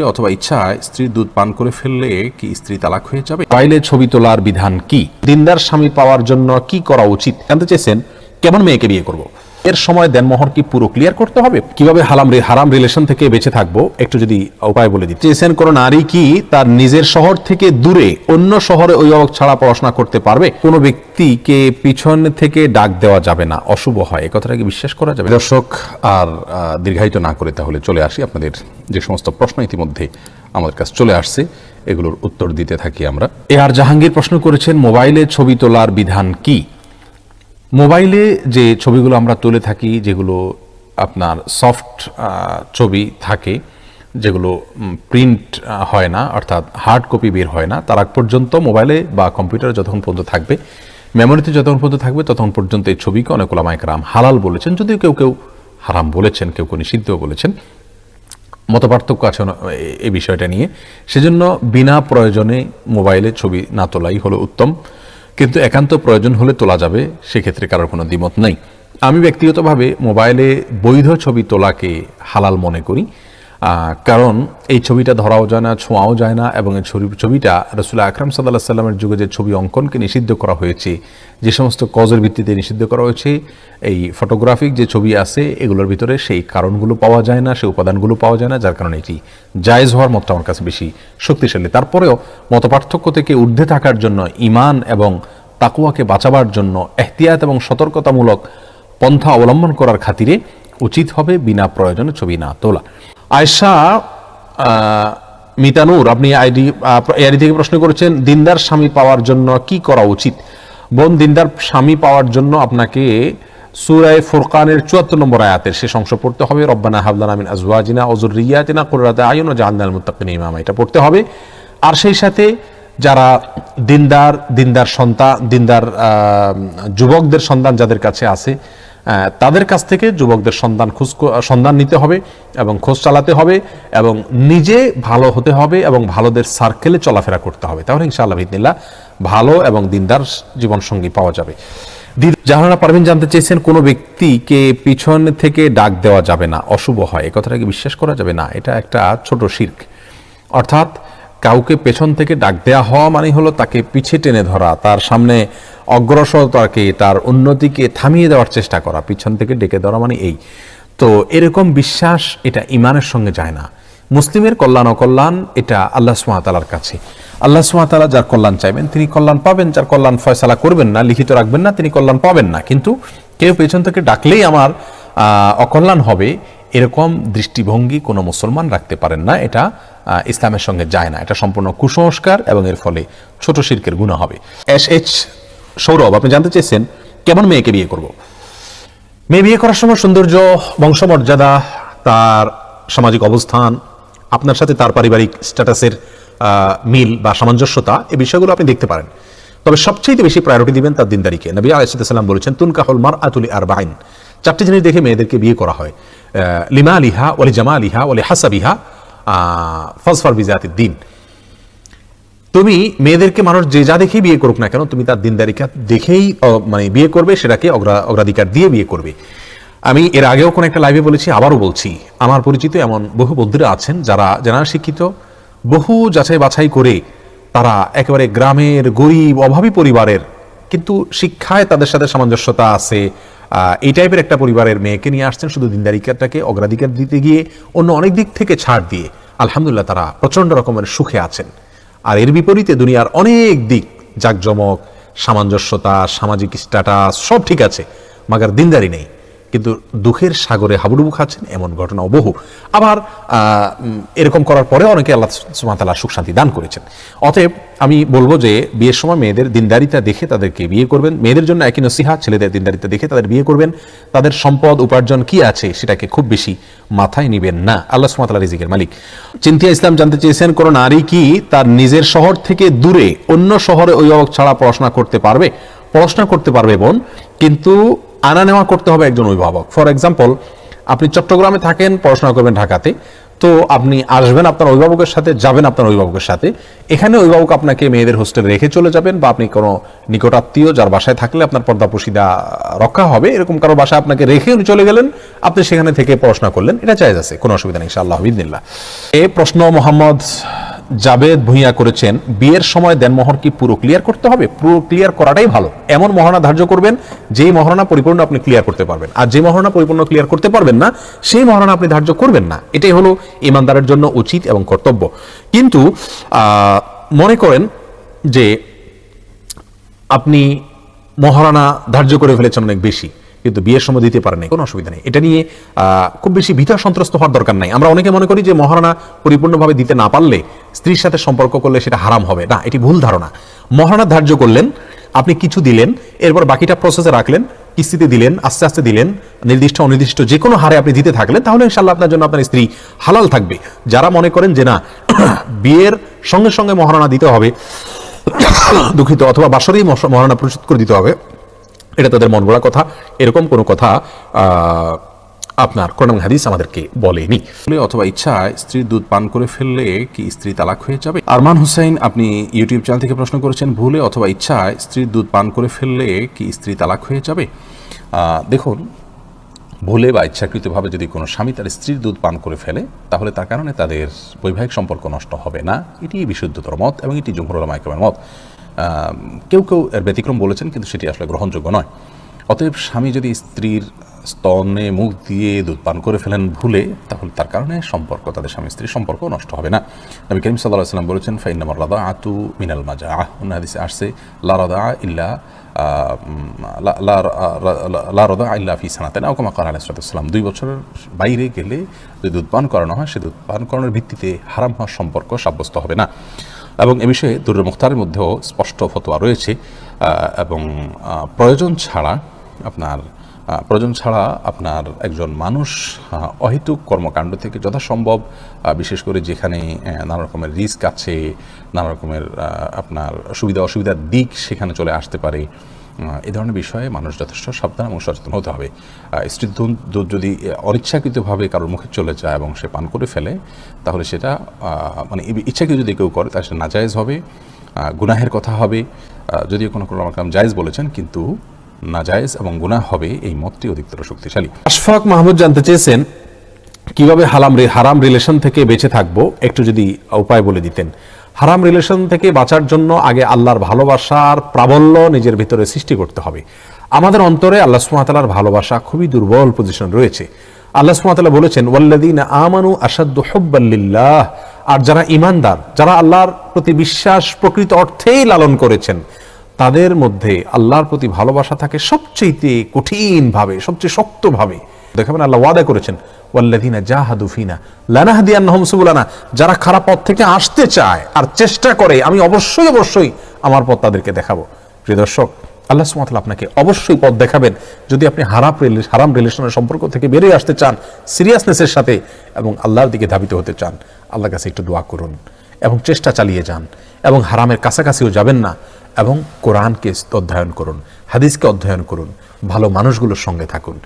অথবা ইচ্ছায় স্ত্রীর দুধ পান করে ফেললে কি স্ত্রী তালাক হয়ে যাবে? পাইলে ছবি তোলার বিধান কি? দিনদার স্বামী পাওয়ার জন্য কি করা উচিত? জানতে চেয়েছেন, কেমন মেয়েকে বিয়ে করব? এর সময় দেনমোহর কি পুরো ক্লিয়ার করতে হবে? কীভাবে হারাম রে- হারাম রিলেশন থেকে বেঁচে থাকব? একটু যদি উপায় বলে দিতে চেয়েছেন কোনো নারী কি তার নিজের শহর থেকে দূরে অন্য শহরে অভিভাবক ছাড়া পড়াশোনা করতে পারবে? কোনো ব্যক্তিকে পিছন থেকে ডাক দেওয়া যাবে না। অশুভ হয়। এ কথাটা কি বিশ্বাস করা যাবে? দর্শক, আর দীর্ঘায়িত না করে তাহলে চলে আসি। আপনাদের যে সমস্ত প্রশ্ন ইতিমধ্যে আমাদের কাছে চলে আসছে, এগুলোর উত্তর দিতে থাকি আমরা। এ আর জাহাঙ্গীর প্রশ্ন করেছেন, মোবাইলে ছবি তোলার বিধান কি? মোবাইলে যে ছবিগুলো আমরা তুলে থাকি, যেগুলো আপনার সফট ছবি থাকে, যেগুলো প্রিন্ট হয় না, অর্থাৎ হার্ড কপি বের হয় না, তার আগ পর্যন্ত মোবাইলে বা কম্পিউটারে যতক্ষণ পর্যন্ত থাকবে মেমোরিতে যতক্ষণ পর্যন্ত থাকবে, ততক্ষণ পর্যন্ত এই ছবিকে অনেক ওলামায়ক রাম হালাল বলেছেন, যদিও কেউ কেউ হারাম বলেছেন, কেউ কেউ নিষিদ্ধ বলেছেন। মতপার্থক্য আছে এই বিষয়টা নিয়ে। সেজন্য বিনা প্রয়োজনে মোবাইলে ছবি না তোলাই হলো উত্তম। কিন্তু একান্ত প্রয়োজন হলে তোলা যাবে, সেক্ষেত্রে কারোর কোনো দ্বিমত নেই। আমি ব্যক্তিগতভাবে মোবাইলে বৈধ ছবি তোলাকে হালাল মনে করি। কারণ এই ছবিটা ধরাও যায় না, ছোঁয়াও যায় না এবং এই ছবি ছবিটা রসুল্লাহ আকরাম সাল্লাহ সাল্লামের যুগে যে ছবি অঙ্কনকে নিষিদ্ধ করা হয়েছে, যে সমস্ত কজের ভিত্তিতে নিষিদ্ধ করা হয়েছে, এই ফটোগ্রাফিক যে ছবি আছে, এগুলোর ভিতরে সেই কারণগুলো পাওয়া যায় না, সেই উপাদানগুলো পাওয়া যায় না, যার কারণে এটি জায়জ হওয়ার মতটা আমার কাছে বেশি শক্তিশালী। তারপরেও মতপার্থক্য থেকে ঊর্ধ্বে থাকার জন্য ইমান এবং তাকুয়াকে বাঁচাবার জন্য এহতিয়াত এবং সতর্কতামূলক পন্থা অবলম্বন করার খাতিরে উচিত হবে বিনা প্রয়োজনে ছবি না তোলা। আয়সা মিতানুর, আপনি আইডি আইডি থেকে প্রশ্ন করেছেন, দিনদার স্বামী পাওয়ার জন্য কি করা উচিত? বোন, দিনদার স্বামী পাওয়ার জন্য আপনাকে সুরায় ফুরকানের চুয়াত্তর নম্বর আয়াতের শেষ অংশ পড়তে হবে। রব্বানা হাবলানা মিন আজওয়াজিনা ওজুরিয়াতিনা কুররাতা আয়ুন ও জাহান্নাল মুত্তাকিন ইমামা। এটা পড়তে হবে। আর সেই সাথে যারা দিনদার দিনদার সন্তান, দিনদার যুবকদের সন্তান যাদের কাছে আছে তাদের কাছ থেকে যুবকদের সন্ধান খোঁজ সন্ধান নিতে হবে এবং খোঁজ চালাতে হবে এবং নিজে ভালো হতে হবে এবং ভালোদের সার্কেলে চলাফেরা করতে হবে। তাহলে ইনশাআল্লাহ ভিদিল্লা ভালো এবং দিনদার জীবন সঙ্গী পাওয়া যাবে। যাহারা পারবেন জানতে চেয়েছেন, কোনো ব্যক্তিকে পিছন থেকে ডাক দেওয়া যাবে না, অশুভ হয়। এ কথাটা কি বিশ্বাস করা যাবে না? এটা একটা ছোট শির্ক। অর্থাৎ কাউকে পেছন থেকে ডাক দেওয়া হওয়া মানে হলো তাকে পিছে টেনে ধরা, তার সামনে অগ্রসরতাকে, তার উন্নতিকে থামিয়ে দেওয়ার চেষ্টা করা, পিছন থেকে ডেকে ধরা মানে এই। তো এরকম বিশ্বাস এটা ইমানের সঙ্গে যায় না। মুসলিমের কল্যাণ অকল্যাণ, এটা আল্লাহ সুমাতালার কাছে। আল্লাহ সুমাতালা যার কল্যাণ চাইবেন, তিনি কল্যাণ পাবেন, যার কল্যাণ ফয়সালা করবেন না, লিখিত রাখবেন না, তিনি কল্যাণ পাবেন না। কিন্তু কেউ পেছন থেকে ডাকলেই আমার অকল্যাণ হবে, এরকম দৃষ্টিভঙ্গি কোনো মুসলমান রাখতে পারেন না, এটা ইসলামের সঙ্গে যায় না। এটা সম্পূর্ণ কুসংস্কার এবং এর ফলে ছোট শির্কের গুণা হবে। এস এইচ সৌরভ, আপনি জানতে চেয়েছেন কেমন মেয়েকে বিয়ে করব? মেয়ে বিয়ে করার সময় সৌন্দর্য, বংশমর্যাদা, তার সামাজিক অবস্থান, আপনার সাথে তার পারিবারিক স্ট্যাটাসের মিল বা সামঞ্জস্যতা, এই বিষয়গুলো আপনি দেখতে পারেন। তবে সবচেয়ে বেশি প্রায়োরিটি দিবেন তার দিনদারিকে। নবী আলাইসাল্লাম বলেছেন, তুনকাহুল মার আতুলি আর বাইন চারটি জিনিস দেখে মেয়েদেরকে বিয়ে করা হয়। লিমা আলিহা ওলি জামা আলিহা ওলি হাসাবিহা ফসফর বিজাতি দিন। তুমি মেয়েদেরকে মানুষ যে যা দেখেই বিয়ে করুক না কেন, তুমি তার দিনদারিকা দেখেই মানে বিয়ে করবে, সেটাকে অগ্রা- অগ্রাধিকার দিয়ে বিয়ে করবে। আমি এর আগেও কোনো একটা লাইভে বলেছি, আবারও বলছি, আমার পরিচিত এমন বহু বন্ধুরা আছেন যারা যারা শিক্ষিত, বহু যাচাই বাছাই করে তারা একেবারে গ্রামের গরিব, অভাবী পরিবারের, কিন্তু শিক্ষায় তাদের সাথে সামঞ্জস্যতা আছে এই টাইপের একটা পরিবারের মেয়েকে নিয়ে আসছেন, শুধু দিনদারিকাটাকে অগ্রাধিকার দিতে গিয়ে অন্য অনেক দিক থেকে ছাড় দিয়ে আলহামদুলিল্লাহ তারা প্রচণ্ড রকমের সুখে আছেন। আর এর বিপরীতে দুনিয়ার অনেক দিক, জাকজমক, সামঞ্জস্যতা, সামাজিক স্ট্যাটাস সব ঠিক আছে, মাগার দিনদারি নেই। কিন্তু দুঃখের সাগরে হাবুডুবু খাচ্ছেন এমন ঘটনাও বহু। আবার এরকম করার পরে অনেকে আল্লাহ সুমাতাল্লাহ সুখ শান্তি দান করেছেন। অতএব আমি বলব যে, বিয়ের সময় মেয়েদের দিনদারিতা দেখে তাদেরকে বিয়ে করবেন। মেয়েদের জন্য একই নসিহা, ছেলেদের দিনদারিতা দেখে তাদের বিয়ে করবেন। তাদের সম্পদ, উপার্জন কি আছে সেটাকে খুব বেশি মাথায় নিবেন না। আল্লাহ সুমাতাল্লাহ রিজিকের মালিক। চিন্তিয়া ইসলাম জানতে চেয়েছেন, কোনো নারী কি তার নিজের শহর থেকে দূরে অন্য শহরে অভিভাবক ছাড়া পড়াশোনা করতে পারবে? পড়াশোনা করতে পারবে বোন, কিন্তু আনা নেওয়া করতে হবে একজন অভিভাবক। ফর এক্সাম্পল আপনি চট্টগ্রামে থাকেন, পড়াশোনা করবেন ঢাকাতে, তো আপনি আসবেন আপনার অভিভাবকের সাথে, যাবেন আপনার অভিভাবকের সাথে। এখানে অভিভাবক আপনাকে মেয়েদের হোস্টেলে রেখে চলে যাবেন বা আপনি কোনো নিকটাত্মীয় যার বাসায় থাকলে আপনার পর্দা পুশিদা রক্ষা হবে, এরকম কারও বাসায় আপনাকে রেখে উনি চলে গেলেন, আপনি সেখানে থেকে পড়াশোনা করলেন। এটা চাইজ আছে, কোনো অসুবিধা নেই, ইনশাআল্লাহ বিদিল্লা এ প্রশ্ন মোহাম্মদ জাবেদ ভুইয়া করেছেন, বিয়ের সময় দেনমোহর কি পুরো ক্লিয়ার করতে হবে? পুরো ক্লিয়ার করাটাই ভালো। এমন মহারণা ধার্য করবেন, যেই মহারণা পরিপূর্ণ আপনি ক্লিয়ার করতে পারবেন। আর যে মহারণা পরিপূর্ণ ক্লিয়ার করতে পারবেন না, সেই মহারণা আপনি ধার্য করবেন না। এটাই হলো ইমানদারের জন্য উচিত এবং কর্তব্য। কিন্তু মনে করেন যে আপনি মহারণা ধার্য করে ফেলেছেন অনেক বেশি। কিন্তু বিয়ের সময় দিতে পারেন, কোনো অসুবিধা নেই। এটা নিয়ে খুব বেশি ভীতা সন্ত্রস্ত হওয়ার দরকার নাই। আমরা অনেকে মনে করি যে মহারানা পরিপূর্ণভাবে দিতে না পারলে স্ত্রীর সাথে সম্পর্ক করলে সেটা হারাম হবে। না, এটি ভুল ধারণা। মহারানা ধার্য করলেন, আপনি কিছু দিলেন, এরপর বাকিটা প্রসেসে রাখলেন, কিস্তিতে দিলেন, আস্তে আস্তে দিলেন, নির্দিষ্ট অনির্দিষ্ট যে কোনো হারে আপনি দিতে থাকলেন, তাহলে ইনশাল্লাহ আপনার জন্য আপনার স্ত্রী হালাল থাকবে। যারা মনে করেন যে না, বিয়ের সঙ্গে সঙ্গে মহারণা দিতে হবে, দুঃখিত, অথবা বাসরেই মহারণা পরিশোধ করে দিতে হবে এটা তাদের মন গড়া কথা। এরকম কোনো কথা আপনার কোরআন হাদিস আমাদেরকে বলেনি। অথবা ইচ্ছায় স্ত্রীর দুধ পান করে ফেললে কি স্ত্রী তালাক হয়ে যাবে? আরমান হুসাইন, আপনি ইউটিউব চ্যানেল থেকে প্রশ্ন করেছেন, ভুলে অথবা ইচ্ছায় স্ত্রীর দুধ পান করে ফেললে কি স্ত্রী তালাক হয়ে যাবে? দেখুন, ভুলে বা ইচ্ছাকৃতভাবে যদি কোনো স্বামী তার স্ত্রীর দুধ পান করে ফেলে, তাহলে তার কারণে তাদের বৈবাহিক সম্পর্ক নষ্ট হবে না। এটি বিশুদ্ধতর মত এবং এটি জমহুর মাইকমের মত। কেউ কেউ এর ব্যতিক্রম বলেছেন কিন্তু সেটি আসলে গ্রহণযোগ্য নয়। অতএব স্বামী যদি স্ত্রীর স্তনে মুখ দিয়ে দুধ পান করে ফেলেন ভুলে তাহলে তার কারণে সম্পর্ক তাদের স্বামী স্ত্রীর সম্পর্ক নষ্ট হবে না। নবী করিম সাল্লাহ সাল্লাম বলেছেন ফাইনামার রাদা আতু মিনাল মাজা আহ হাদিসে আসছে লা রাদা ইল্লা আহ, উম, লা- লা- লা- লা রদা ইল্লা ফি সানাতেন। আও কামা কাল আলাইসালাম দুই বছরের বাইরে গেলে যদি দুধ পান করানো হয় সে দুধ পান করানোর ভিত্তিতে হারাম হওয়ার সম্পর্ক সাব্যস্ত হবে না। এবং এ বিষয়ে দুর্র মুখতারের মধ্যেও স্পষ্ট ফতোয়া রয়েছে এবং প্রয়োজন ছাড়া আপনার প্রয়োজন ছাড়া আপনার একজন মানুষ অহেতুক কর্মকাণ্ড থেকে যথাসম্ভব বিশেষ করে যেখানে নানা রকমের রিস্ক আছে নানা রকমের আপনার সুবিধা অসুবিধার দিক সেখানে চলে আসতে পারে। এই ধরনের বিষয়ে মানুষ যথেষ্ট সাবধান এবং সচেতন হতে হবে। স্ত্রীর দুধ যদি অনিচ্ছাকৃতভাবে কারোর মুখে চলে যায় এবং সে পান করে ফেলে, তাহলে সেটা মানে ইচ্ছাকৃত যদি কেউ করে, তাহলে সেটা নাজায়েজ হবে গুনাহের কথা হবে। যদিও কোনো কোনো রকম জায়েজ বলেছেন, কিন্তু নাজায়েজ এবং গুনাহ হবে এই মতটি অধিকতর শক্তিশালী। আশফাক মাহমুদ জানতে চেয়েছেন, কীভাবে হালাম হারাম রিলেশন থেকে বেঁচে থাকব, একটু যদি উপায় বলে দিতেন। হারাম রিলেশন থেকে বাঁচার জন্য আগে আল্লাহর ভালোবাসার প্রাবল্য নিজের ভিতরে সৃষ্টি করতে হবে। আমাদের অন্তরে আল্লাহ সুমাতালার ভালোবাসা খুবই দুর্বল পজিশন রয়েছে। আল্লাহ সুমাতালা বলেছেন ওয়াল্লাদিন আমানু আসাদ্দু হব্বাল্লিল্লাহ আর যারা ইমানদার যারা আল্লাহর প্রতি বিশ্বাস প্রকৃত অর্থেই লালন করেছেন, তাদের মধ্যে আল্লাহর প্রতি ভালোবাসা থাকে সবচেয়ে কঠিন ভাবে সবচেয়ে শক্ত ভাবে দেখাবেন, আল্লাহ ওয়াদা করেছেন, ওয়াল্লাযিনা জাহাদু ফিনা লানাহদিয়ান্নাহুম সুবুলানা যারা খারাপ পথ থেকে আসতে চায় আর চেষ্টা করে, আমি অবশ্যই অবশ্যই আমার পথ তাদেরকে দেখাবো। প্রিয় দর্শক, আল্লাহ সুমাতাল আপনাকে অবশ্যই পথ দেখাবেন। যদি আপনি হারাপ হারাম রিলেশনের সম্পর্ক থেকে বেরিয়ে আসতে চান সিরিয়াসনেসের সাথে এবং আল্লাহর দিকে ধাবিত হতে চান, আল্লাহর কাছে একটু দোয়া করুন এবং চেষ্টা চালিয়ে যান এবং হারামের কাছাকাছিও যাবেন না এবং কোরআনকে অধ্যয়ন করুন, হাদিসকে অধ্যয়ন করুন, ভালো মানুষগুলোর সঙ্গে থাকুন।